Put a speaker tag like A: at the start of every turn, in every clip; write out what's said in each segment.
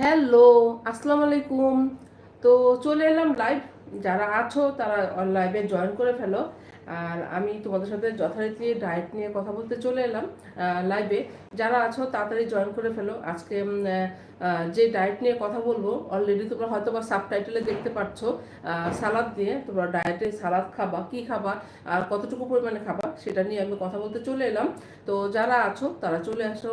A: Hello, আসসালামু আলাইকুম। তো চলে এলাম লাইভ যারা আছো, তারা লাইভে জয়েন করে ফেলো। আর আমি তোমাদের সাথে যথারীতি ডায়েট নিয়ে কথা বলতে চলে এলাম লাইভে যারা আছো, তাড়াতাড়ি জয়েন করে ফেলো। আজকে যে ডায়েট নিয়ে কথা বলব অলরেডি তোমরা হয়তো বা সাবটাইটেলে দেখতে পাচ্ছ সালাদ দিয়ে। তোমরা ডায়েটে সালাদ খাবা, কি খাবা, আর কতটুকু পরিমাণে খাবা, সেটা নিয়ে আমি কথা বলতে চলে এলাম। তো যারা আছো, তারা চলে আসো।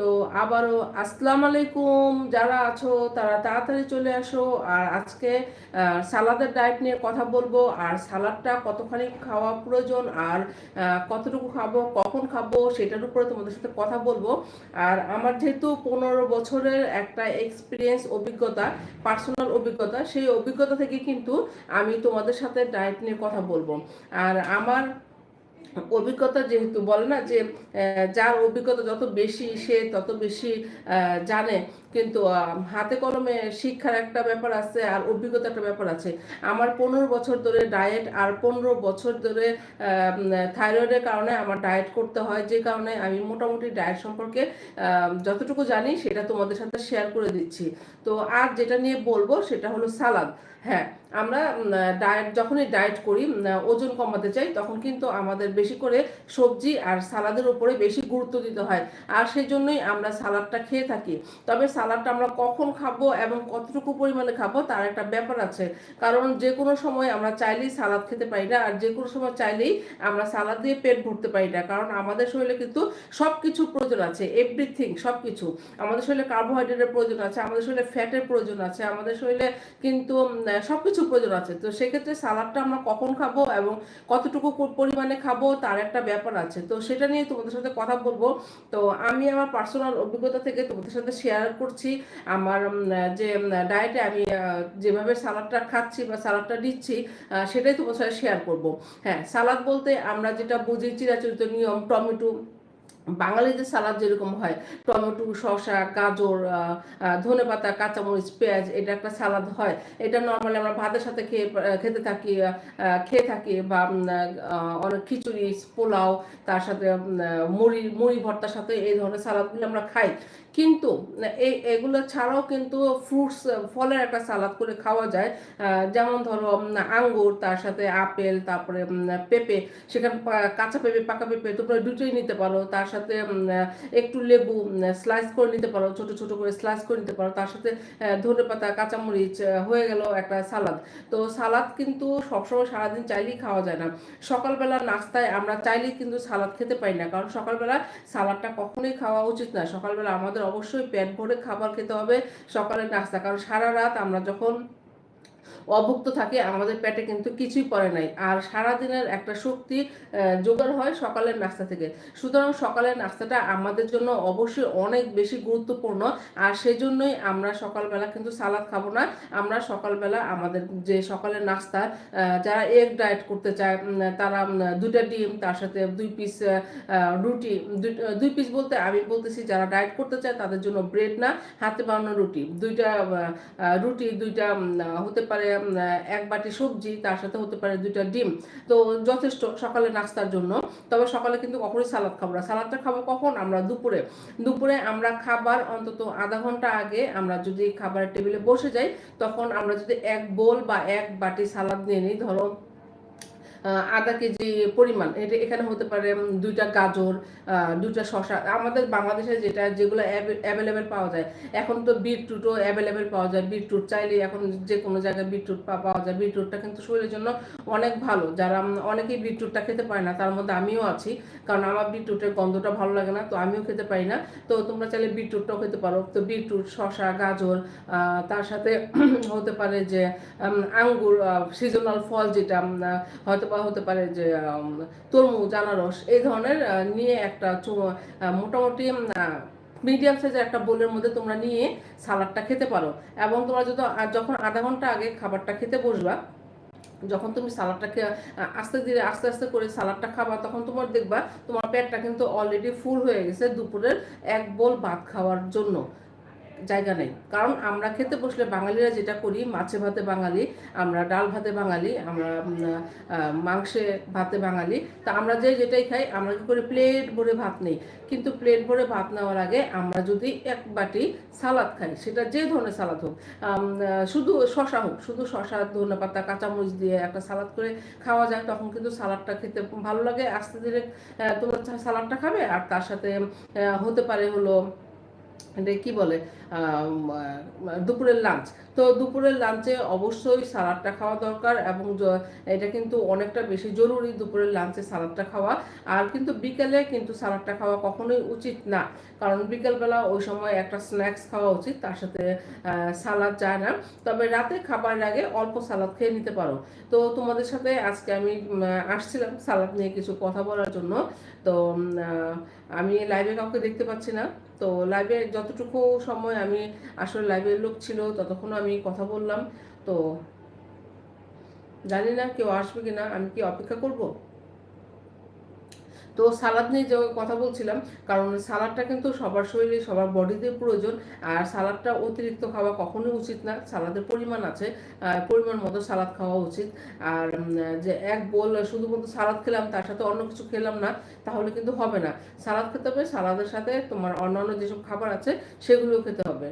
A: তো আবারও আসসালামু আলাইকুম। যারা আছো, তারা তাড়াতাড়ি চলে আসো। আর আজকে সালাদের ডায়েট নিয়ে কথা বলব। আর সালাদটা কতখানি খাওয়া প্রয়োজন, আর কতটুকু খাব, কখন খাব, সেটার উপরে তোমাদের সাথে কথা বলব। আর আমার যেহেতু পনেরো বছরের একটা এক্সপিরিয়েন্স অভিজ্ঞতা পার্সোনাল অভিজ্ঞতা, সেই অভিজ্ঞতা থেকে কিন্তু আমি তোমাদের সাথে ডায়েট নিয়ে কথা বলব। আর আমার অভিজ্ঞতা যেহেতু বলে না যে যার অভিজ্ঞতা যত বেশি সে তত বেশি জানে। কিন্তু হাতে কলমে শিক্ষার একটা ব্যাপার আছে আর অভিজ্ঞতা একটা ব্যাপার আছে। আমার পনেরো বছর ধরে ডায়েট আর পনেরো বছর ধরে থাইরয়েডের কারণে আমার ডায়েট করতে হয়। যে কারণে আমি মোটামুটি ডায়েট সম্পর্কে যতটুকু জানি সেটা তোমাদের সাথে শেয়ার করে দিচ্ছি। তো আর যেটা নিয়ে বলব সেটা হলো সালাদ হ্যাঁ আমরা ডায়েট যখনই ডায়েট করি ওজন কমাতে চাই, তখন কিন্তু আমাদের বেশি করে সবজি আর সালাদের উপরে বেশি গুরুত্ব দিতে হয়। আর সেই জন্যই আমরা সালাদটা খেয়ে থাকি। তবে সালাদটা আমরা কখন খাব এবং কতটুকু পরিমাণে খাব তার একটা ব্যাপার আছে। কারণ যে কোনো সময় আমরা চাইলেই সালাদ খেতে পারি না আর যে কোনো সময় চাইলেই আমরা সালাদ দিয়ে পেট ভরতে পারি না। কারণ আমাদের শরীরে কিন্তু সব কিছু প্রয়োজন আছে এভরিথিং সব কিছু আমাদের শরীরে কার্বোহাইড্রেটের প্রয়োজন আছে, আমাদের শরীরে ফ্যাটের প্রয়োজন আছে, আমাদের শরীরে কিন্তু সব কিছু প্রয়োজন আছে। তো সেক্ষেত্রে সালাদটা আমরা কখন খাব এবং কতটুকু পরিমাণে খাব তার একটা ব্যাপার আছে। তো সেটা নিয়ে তোমাদের সাথে কথা বলব। তো আমি আমার পার্সোনাল অভিজ্ঞতা থেকে তোমাদের সাথে শেয়ার আমার যে ডায়েটে আমি যেভাবে সালাদটা খাচ্ছি বা সালাডটা দিচ্ছি সেটাই তোমার সাথে শেয়ার করব। হ্যাঁ সালাদ বলতে আমরা যেটা বুঝি, চিরাচরিত নিয়ম, টমেটো বাঙালিদের সালাদ যেরকম হয়, টমেটো, শসা, গাজর ধনে পাতা, কাঁচামরিচ, পেঁয়াজ, এটা একটা সালাদ হয়। এটা নর্মালি আমরা ভাতের সাথে খেয়ে খেতে থাকি খেয়ে থাকি বা অনেক খিচুড়ি, পোলাও, তার সাথে মুড়ি মুড়ি ভর্তার সাথে এই ধরনের সালাদগুলো আমরা খাই। কিন্তু এই এগুলো ছাড়াও কিন্তু ফ্রুটস ফলের একটা সালাদ করে খাওয়া যায়। যেমন ধরো আঙ্গুর, তার সাথে আপেল, তারপরে পেঁপে, সেখানে কাঁচা পেঁপে, পাকা পেঁপে, তোমরা দুটোই নিতে পারো। তার সাথে উম, একটু লেবু স্লাইস করে নিতে পারো ছোট ছোট করে স্লাইস করে নিতে পারো। তার সাথে ধনে পাতা কাঁচামরিচ হয়ে গেল একটা সালাদ। তো সালাদ কিন্তু সবসময় সারাদিন চাইলেই খাওয়া যায় না। সকালবেলা নাস্তায় আমরা চাইলেই কিন্তু সালাদ খেতে পারি না কারণ সকালবেলা সালাদটা কখনোই খাওয়া উচিত না। সকালবেলা আমাদের অবশ্যই পেট ভরে খাবার খেতে হবে সকালের নাস্তা কারণ সারা রাত আমরা যখন অভুক্ত থাকে, আমাদের পেটে কিন্তু কিছুই পড়ে নাই। আর সারাদিনের একটা শক্তি জোগাড় হয় সকালের নাস্তা থেকে। সুতরাং সকালের নাস্তাটা আমাদের জন্য অবশ্যই অনেক বেশি গুরুত্বপূর্ণ। আর সেই জন্যই আমরা সকালবেলা কিন্তু সালাদ খাব না। আমরা সকালবেলা আমাদের যে সকালের নাস্তা যারা এগ ডায়েট করতে চায় তারা দুটা ডিম, তার সাথে দুই পিস রুটি, দুই- পিস বলতে আমি বলতেছি যারা ডায়েট করতে চায় তাদের জন্য ব্রেড না, হাতে বানানো রুটি। দুইটা রুটি, দুইটা হতে পারে এক বাটি সবজি, তার সাথে হতে পারে দুইটা ডিম। তো যথেষ্ট সকালে নাস্তার জন্য। তবে সকালে কিন্তু কখনোই সালাদ খাব না। সালাদটা খাব কখন? আমরা দুপুরে। দুপুরে আমরা খাবার অন্তত আধা ঘণ্টা আগে আমরা যদি খাবারের টেবিলে বসে যাই, তখন আমরা যদি এক বোল বা এক বাটি সালাদ নিয়ে নিই, ধরো আধা কেজি পরিমাণ। এটা এখানে হতে পারে দুইটা গাজর দুইটা শসা। আমাদের বাংলাদেশে যেটা, যেগুলো অ্যাভেলেবেল পাওয়া যায়। এখন তো বিটরুটও অ্যাভেলেবেল পাওয়া যায়। বিটরুট চাইলে এখন যে কোনো জায়গায় বিটরুট পাওয়া যায়। বিটরুটটা কিন্তু শরীরের জন্য অনেক ভালো। যারা অনেকেই বিটরুটটা খেতে পারে না, তার মধ্যে আমিও আছি। কারণ আমার বিটরুটের গন্ধটা ভালো লাগে না, তো আমিও খেতে পারি না। তো তোমরা চাইলে বিটরুটটাও খেতে পারো। তো বিটরুট, শসা, গাজর তার সাথে হতে পারে যে আঙ্গুর সিজনাল ফল যেটা হয়তো বা হতে পারে যে তরমুজ, আনারস এই ধরনের নিয়ে একটা মোটামুটি মিডিয়াম সাইজের একটা বোলের মধ্যে তোমরা নিয়ে সালাডটা খেতে পারো। এবং তোমরা যদি যখন আধা ঘণ্টা আগে খাবারটা খেতে বসবা, যখন তুমি সালাডটাকে আস্তে ধীরে, আস্তে আস্তে করে সালাডটা খাবা, তখন তোমার দেখবা তোমার পেটটা কিন্তু অলরেডি ফুল হয়ে গেছে দুপুরের এক বোল ভাত খাওয়ার জন্য। জায়গা নেই। কারণ আমরা খেতে বসলে বাঙালিরা যেটা করি, মাছে ভাতে বাঙালি, আমরা ডাল ভাতে বাঙালি, আমরা মাংসে ভাতে বাঙালি, তা আমরা যে যেটাই খাই, আমরা কি করে প্লেট ভরে ভাত নেই। কিন্তু প্লেট ভরে ভাত নেওয়ার আগে আমরা যদি এক বাটি সালাদ খাই, সেটা যে ধরনের সালাদ হোক শুধু শশা হোক, শুধু শশা ধনে পাতা, কাঁচামরিচ দিয়ে একটা সালাদ করে খাওয়া যায়, তখন কিন্তু সালাদটা খেতে ভালো লাগে। আস্তে ধীরে তোমরা সালাদটা খাবে, আর তার সাথে হতে পারে হলো এটা কি বলে দুপুরের লাঞ্চ তো দুপুরের লাঞ্চে অবশ্যই সালাডটা খাওয়া দরকার এবং এটা কিন্তু অনেকটা বেশি জরুরি দুপুরের লাঞ্চে সালাডটা খাওয়া। আর কিন্তু বিকেলে কিন্তু সালাডটা খাওয়া কখনোই উচিত না। কারণ বিকেলবেলা ওই সময় একটা স্ন্যাক্স খাওয়া উচিত, তার সাথে সালাদ যায় না। তবে রাতে খাবারের আগে অল্প সালাদ খেয়ে নিতে পারো। তো তোমাদের সাথে আজকে আমি আসছিলাম সালাদ নিয়ে কিছু কথা বলার জন্য। তো আমি লাইভে কাউকে দেখতে পাচ্ছি না। তো লাইভে যতটুকু সময় আমি আসলে লাইভের লোক ছিল ততক্ষণ আমি কথা বললাম, তো জানি না কেউ আসবে কিনা, আমি কি অপেক্ষা করব? তো সালাদ নিয়ে যে কথা বলছিলাম, কারণ সালাদটা কিন্তু সবার শরীরে, সবার বডিতে প্রয়োজন, আর সালাদটা অতিরিক্ত খাওয়া কখনোই উচিত না, সালাদের পরিমাণ আছে পরিমাণ মতো সালাদ খাওয়া উচিত, আর যে এক বোল শুধুমাত্র সালাদ খেলাম, তার সাথে অন্য কিছু খেলাম না, তাহলে কিন্তু হবে না। সালাদ খেতে হবে, সালাদের সাথে তোমার অন্যান্য যেসব খাবার আছে, সেগুলো খেতে হবে।